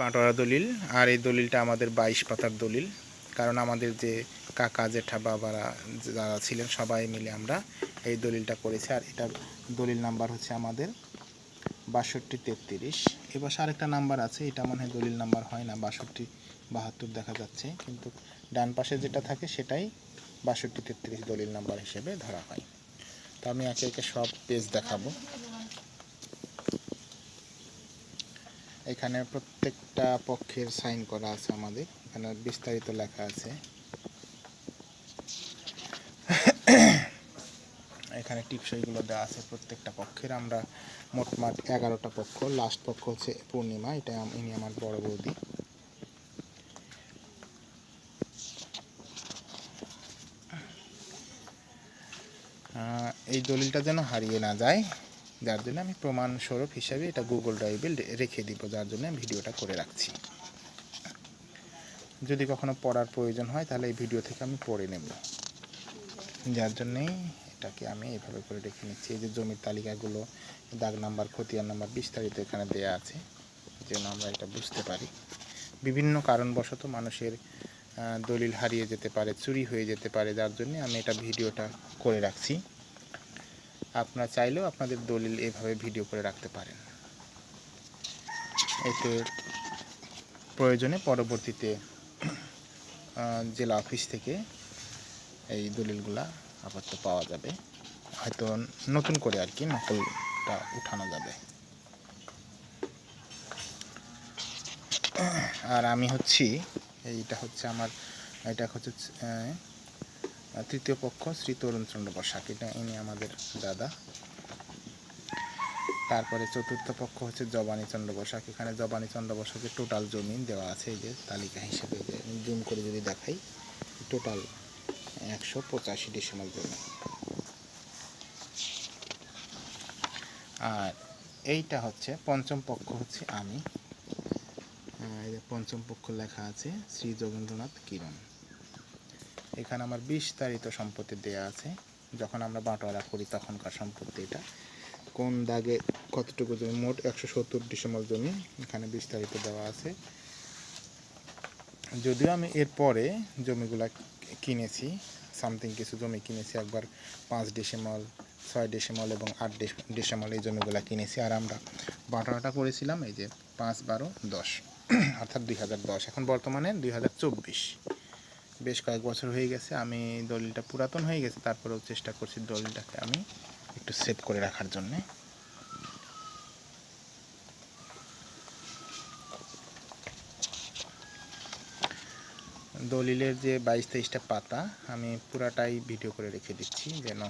বাঁটোয়ারা দলিল আর এই দলিলটা আমাদের বাইশ পাতার দলিল। কারণ আমাদের যে কাকা, জেঠা, বাবারা যারা ছিলেন, সবাই মিলে আমরা এই দলিলটা করেছি। আর এটার দলিল নাম্বার হচ্ছে আমাদের বাষট্টি তেত্রিশ। এবার আরেকটা নাম্বার আছে, এটা মনে হয় দলিল নাম্বার হয় না, বাষট্টি বাহাত্তর দেখা যাচ্ছে। কিন্তু ডান পাশে যেটা থাকে, সেটাই বাষট্টি তেত্রিশ দলিল নাম্বার হিসেবে ধরা হয়। তো আমি একে একে সব পেজ দেখাবো। এখানে প্রত্যেকটা পক্ষের সাইন করা আছে আমাদের। এখানে বিস্তারিত লেখা আছে। এখানে টিপসইগুলো দেওয়া আছে প্রত্যেকটা পক্ষের। আমরা মোটমাট এগারোটা পক্ষ। লাস্ট পক্ষ হচ্ছে পূর্ণিমা। এটা ইনি আমার বড় বৌদি। এই দলিলটা যেন হারিয়ে না যায়। যার জন্য আমি প্রমাণস্বরূপ হিসাবে এটা গুগল ড্রাইভে রেখে দিব, যার জন্য আমি ভিডিওটা করে রাখছি। যদি কখনো পড়ার প্রয়োজন হয়, তাহলে এই ভিডিও থেকে আমি পড়ে নেব। যার জন্যেই এটাকে আমি এভাবে করে রেখে নিচ্ছি। এই যে জমির তালিকাগুলো, দাগ নাম্বার, খতিয়ান নাম্বার বিস্তারিত এখানে দেয়া আছে, যেন আমরা এটা বুঝতে পারি। বিভিন্ন কারণবশত মানুষের দলিল হারিয়ে যেতে পারে, চুরি হয়ে যেতে পারে, যার জন্য আমি এটা ভিডিওটা করে রাখছি। আপনারা চাইলেও আপনাদের দলিল এভাবে ভিডিও করে রাখতে পারেন। এতে প্রয়োজনে পরবর্তীতে জেলা অফিস থেকে এই দলিলগুলা আপাতত পাওয়া যাবে। হয়তো নতুন করে আর কি নকলটা উঠানো যাবে। আর আমি হচ্ছি, এইটা হচ্ছে আমার, এটা হচ্ছে তৃতীয় পক্ষ, শ্রী তরুণচন্দ্র বসাক এটা ইনি আমাদের দাদা। তারপরে চতুর্থ পক্ষ হচ্ছে জবানী চন্দ্র বসাক এখানে জবানী চন্দ্র বসাকের টোটাল জমি দেওয়া আছে, এই যে তালিকা হিসেবে যে জুম করে যদি দেখাই টোটাল একশো পঁচাশি ডিসিমাল জমি। আর এইটা হচ্ছে পঞ্চম পক্ষ হচ্ছে আমি। পঞ্চম পক্ষ লেখা আছে, শ্রী যোগেন্দ্রনাথ কিরণ। এখানে আমার বিস্তারিত সম্পত্তি দেয়া আছে। যখন আমরা বাঁটোয়ারা করি, তখনকার সম্পত্তি এটা। কোন দাগে কতটুকু জমি? মোট একশো সত্তর ডিসেম্বর জমি এখানে বিস্তারিত দেওয়া আছে। যদিও আমি এরপরে জমিগুলা কিনেছি, সামথিং কিছু জমি কিনেছি, একবার পাঁচ ডিসেম্বর, ছয় ডিসেম্বর এবং আট ডিসেম্বর এই জমিগুলো কিনেছি। আর আমরা বাটোয়ারাটা করেছিলাম এই যে পাঁচ বারো দশ, অর্থাৎ দুই হাজার দশ। এখন বর্তমানে দুই হাজার চব্বিশ। বেশ কয়েক বছর হয়ে গেছে, আমি দলিলটা পুরাতন হয়ে গেছে, তারপরেও চেষ্টা করছি দলিলটাকে আমি একটু সেভ করে রাখার জন্যে। দলিলের যে বাইশ তেইশটা পাতা, আমি পুরাটাই ভিডিও করে রেখে দিচ্ছি যেন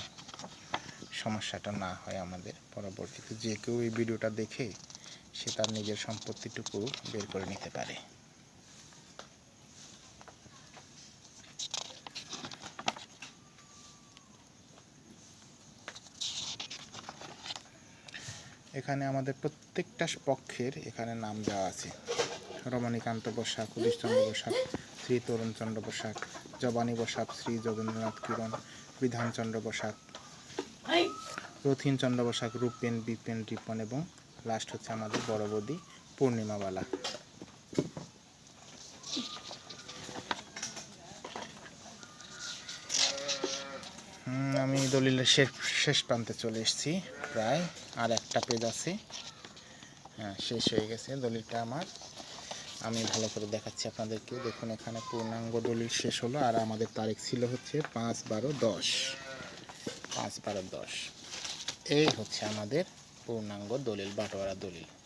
সমস্যাটা না হয় আমাদের পরবর্তীতে। যে কেউ এই ভিডিওটা দেখে সে তার নিজের সম্পত্তিটুকু বের করে নিতে পারে। এখানে আমাদের প্রত্যেকটা পক্ষের এখানে নাম দেওয়া আছে। রমণীকান্ত বসাক উদিশচন্দ্র বসাক, শ্রী তরুণচন্দ্র বসাক, জবানী বসাক, শ্রী যোগেন্দ্রনাথ কিরণ, বিধানচন্দ্র বসাক, রথিনচন্দ্র বসাক, রূপেন, বিপেন, রিপন এবং লাস্ট হচ্ছে আমাদের বড় পূর্ণিমাবালা। আমি দলিলের শেষ শেষ প্রান্তে চলে এসেছি প্রায়, আর একটা পেজ আছে। হ্যাঁ শেষ হয়ে গেছে দলিলটা আমার। আমি ভালো করে দেখাচ্ছি আপনাদেরকে। দেখুন, এখানে পূর্ণাঙ্গ দলিল শেষ হলো, আর আমাদের তারিখ ছিল হচ্ছে পাঁচ বারো দশ। পাঁচ বারো দশ। এই হচ্ছে আমাদের পূর্ণাঙ্গ দলিল, বাটোয়ারা দলিল।